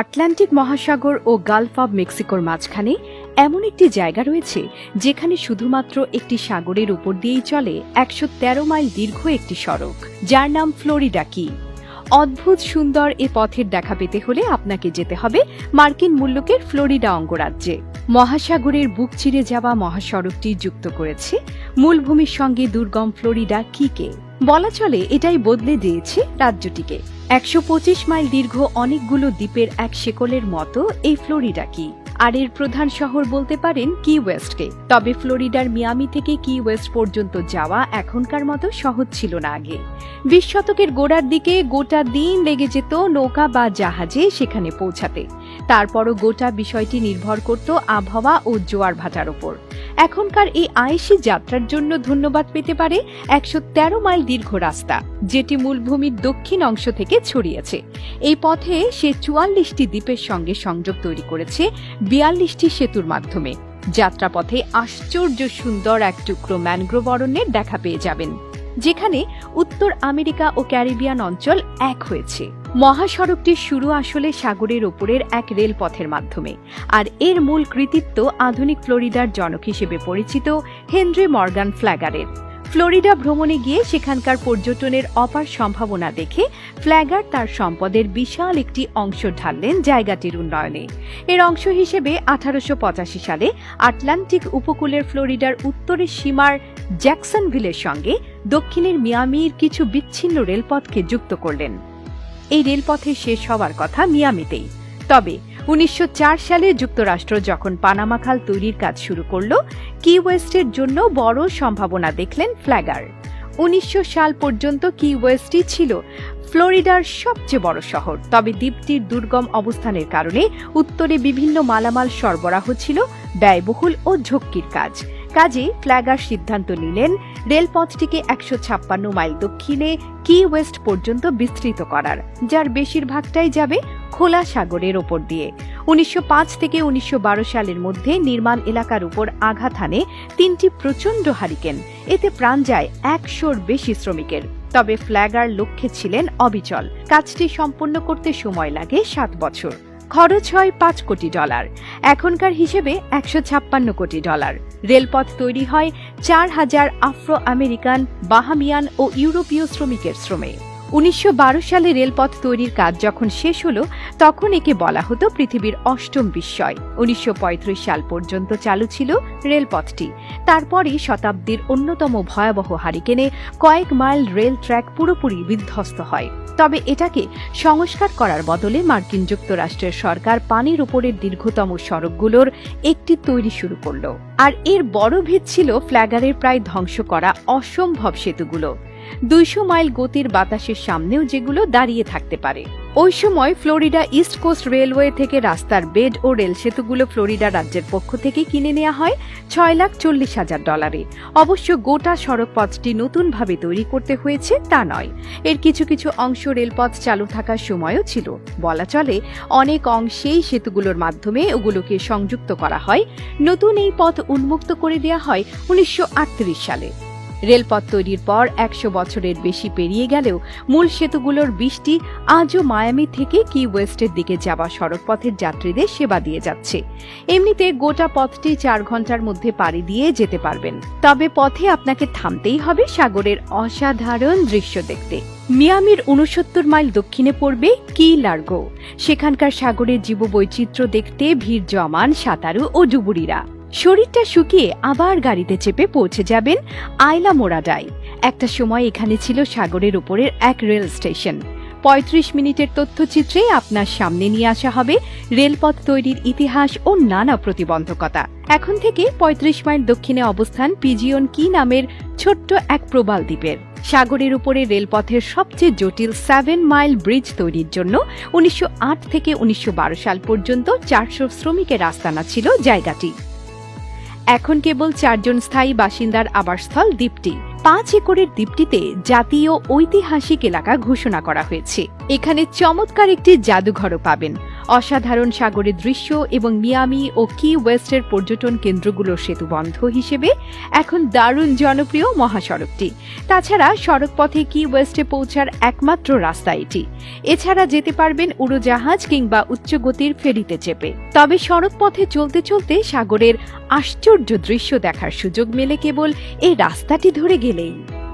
Atlantic মহাসাগর ও Gulf of মেক্সিকোর মাঝখানে এমন একটি জায়গা রয়েছে যেখানে শুধুমাত্র একটি সাগরের উপর দিয়েই চলে একশো তেরো মাইল দীর্ঘ একটি সড়ক, যার নাম ফ্লোরিডা কি। অদ্ভুত সুন্দর এ পথের দেখা পেতে হলে আপনাকে যেতে হবে মার্কিন মূল্যকের ফ্লোরিডা অঙ্গরাজ্যে। মহাসাগরের বুক চিরে যাওয়া মহাসড়কটি যুক্ত করেছে। মূলভূমির সঙ্গে দুর্গম ফ্লোরিডা কিকে বলা চলে, এটাই বদলে দিয়েছে রাজ্যটিকে। একশো পঁচিশ মাইল দীর্ঘ অনেকগুলো দ্বীপের এক শেকলের মতো এই ফ্লোরিডা কি? আর এর প্রধান শহর বলতে পারেন কি ওয়েস্টকে। তবে ফ্লোরিডার মিয়ামি থেকে কি ওয়েস্ট পর্যন্ত যাওয়া এখনকার মতো সহজ ছিল না আগে। বিশ শতকের গোড়ার দিকে গোটা দিন লেগে যেত নৌকা বা জাহাজে সেখানে পৌঁছাতে। তারপরও গোটা বিষয়টি নির্ভর করত আবহাওয়া ও জোয়ার ভাটার ওপর। এখনকার এই আয়েসি যাত্রার জন্য ধন্যবাদ পেতে পারে একশো তেরো মাইল দীর্ঘ রাস্তা, যেটি মূলভূমির দক্ষিণ অংশ থেকে ছড়িয়েছে। এই পথে সে চুয়াল্লিশটি দ্বীপের সঙ্গে সংযোগ তৈরি করেছে বিয়াল্লিশটি সেতুর মাধ্যমে। যাত্রাপথে আশ্চর্য সুন্দর এক টুকরো ম্যানগ্রোভ অরণ্যের দেখা পেয়ে যাবেন, যেখানে উত্তর আমেরিকা ও ক্যারিবিয়ান অঞ্চল এক হয়েছে। মহাসড়কটির শুরু আসলে সাগরের ওপরের এক রেলপথের মাধ্যমে, আর এর মূল কৃতিত্ব আধুনিক ফ্লোরিডার জনক হিসেবে পরিচিত হেনরি মর্গান ফ্ল্যাগারের। ফ্লোরিডা ভ্রমণে গিয়ে সেখানকার পর্যটনের অপার সম্ভাবনা দেখে ফ্ল্যাগার তার সম্পদের বিশাল একটি অংশ ঢাললেন জায়গাটির উন্নয়নে। এর অংশ হিসেবে আঠারোশ পঁচাশি সালে আটলান্টিক উপকূলের ফ্লোরিডার উত্তরের সীমার জ্যাকসনভিলের সঙ্গে দক্ষিণের মিয়ামির কিছু বিচ্ছিন্ন রেলপথকে যুক্ত করলেন। এই রেলপথে শেষ হওয়ার কথা মিয়ামিতেই তবে উনিশশো চার সালে যুক্তরাষ্ট্র যখন পানামা খাল তৈরির কাজ শুরু করল কি ওয়েস্টের জন্য বড় সম্ভাবনা দেখলেন ফ্ল্যাগার। উনিশশো সাল পর্যন্ত কি ওয়েস্টই ছিল ফ্লোরিডার সবচেয়ে বড় শহর, তবে দ্বীপটির দুর্গম অবস্থানের কারণে উত্তরে বিভিন্ন মালামাল সরবরাহ ছিল, ব্যয়বহুল ও ঝক্কির কাজ। কাজে ফ্ল্যাগার সিদ্ধান্ত নিলেন। রেলপথটিকে একশো ছাপ্পান্ন মাইল দক্ষিণে কি ওয়েস্ট পর্যন্ত বিস্তৃত করার, যার বেশিরভাগটাই যাবে খোলা সাগরের ওপর দিয়ে। উনিশশো পাঁচ থেকে উনিশশো বারো সালের মধ্যে নির্মাণ এলাকার উপর আঘাত হানে তিনটি প্রচণ্ড হারিকেন, এতে প্রাণ যায় একশোর বেশি শ্রমিকের। তবে ফ্ল্যাগার লক্ষ্যে ছিলেন অবিচল। কাজটি সম্পন্ন করতে সময় লাগে সাত বছর। খরচ হয় পাঁচ কোটি ডলার। এখনকার হিসেবে একশো ছাপ্পান্ন কোটি ডলার। রেলপথ তৈরি হয় চার হাজার আফ্রো আমেরিকান বাহামিয়ান ও ইউরোপীয় শ্রমিকের শ্রমে। উনিশশো বারো সালে রেলপথ তৈরির কাজ যখন শেষ হলো, তখন একে বলা হতো পৃথিবীর অষ্টম বিস্ময়। উনিশশো পঁয়ত্রিশ সাল পর্যন্ত চালু ছিল রেলপথটি। তারপরে শতাব্দীর অন্যতম ভয়াবহ হারিকেনে কয়েক মাইল রেল ট্র্যাক পুরোপুরি বিধ্বস্ত হয়। তবে এটাকে সংস্কার করার বদলে মার্কিন যুক্তরাষ্ট্রের সরকার পানির উপরের দীর্ঘতম সড়কগুলোর একটি তৈরি শুরু করল। আর এর বড় ভিত ছিল ফ্ল্যাগারের প্রায় ধ্বংস করা অসম্ভব সেতুগুলো। দুইশো মাইল গতির বাতাসের সামনেও যেগুলো দাঁড়িয়ে থাকতে পারে। ওই সময় ফ্লোরিডা ইস্ট কোস্ট রেলওয়ে থেকে রাস্তার বেড ও রেল সেতুগুলো ফ্লোরিডা রাজ্যের পক্ষ থেকে কিনে নেওয়া হয় ছয় লাখ চল্লিশ হাজার ডলারে। অবশ্য গোটা সড়কপথটি নতুনভাবে তৈরি করতে হয়েছে তা নয়। এর কিছু কিছু অংশ রেলপথ চালু থাকার সময়ও ছিল। বলা চলে, অনেক অংশেই সেতুগুলোর মাধ্যমে ওগুলোকে সংযুক্ত করা হয়। নতুন এই পথ উন্মুক্ত করে দেওয়া হয় উনিশশো আটত্রিশ সালে। রেলপথ তৈরির পর একশো বছরের বেশি পেরিয়ে গেলেও মূল সেতুগুলোর বৃষ্টি আজও মায়ামি থেকে কি ওয়েস্টের দিকে যাওয়া সড়কপথের যাত্রীদের সেবা দিয়ে যাচ্ছে। এমনিতে গোটা পথটি চার ঘণ্টার মধ্যে পাড়ি দিয়ে যেতে পারবেন। তবে পথে আপনাকে থামতেই হবে সাগরের অসাধারণ দৃশ্য দেখতে। মিয়ামির উনসত্তর মাইল দক্ষিণে পড়বে কি লার্গো। সেখানকার সাগরের জীববৈচিত্র্য দেখতে ভিড় জমান সাঁতারু ও ডুবুরিরা। শরীরটা শুকিয়ে আবার গাড়িতে চেপে পৌঁছে যাবেন আইলা মোরাডাই। একটা সময় এখানে ছিল সাগরের উপরের এক রেল স্টেশন। পঁয়ত্রিশ মিনিটের তথ্যচিত্রে আপনার সামনে নিয়ে আসা হবে রেলপথ তৈরির ইতিহাস ও নানা প্রতিবন্ধকতা। এখন থেকে ৩৫ মাইল দক্ষিণে অবস্থান পিজিয়ন কি নামের ছোট্ট এক প্রবাল দ্বীপের। সাগরের উপরে রেলপথের সবচেয়ে জটিল সেভেন মাইল ব্রিজ তৈরির জন্য উনিশশো আট থেকে উনিশশো বারো সাল পর্যন্ত চারশো শ্রমিকের আস্তানা ছিল জায়গাটি। এখন কেবল চারজন স্থায়ী বাসিন্দার আবাসস্থল দ্বীপটি। পাঁচ একরের দ্বীপটিতে জাতীয় ঐতিহাসিক এলাকা ঘোষণা করা হয়েছে। এখানে চমৎকার একটি জাদুঘরও পাবেন। অসাধারণ সাগরের দৃশ্য এবং মিয়ামি ও কি ওয়েস্টের পর্যটন কেন্দ্রগুলোর সেতুবন্ধ হিসেবে এখন দারুণ জনপ্রিয় মহাসড়কটি। তাছাড়া সড়কপথে কি ওয়েস্টে পৌঁছার একমাত্র রাস্তা এটি। এছাড়া যেতে পারবেন উড়োজাহাজ কিংবা উচ্চগতির ফেরিতে চেপে। তবে সড়ক পথে চলতে চলতে সাগরের আশ্চর্য দৃশ্য দেখার সুযোগ মেলে কেবল এই রাস্তাটি ধরে গেলেই।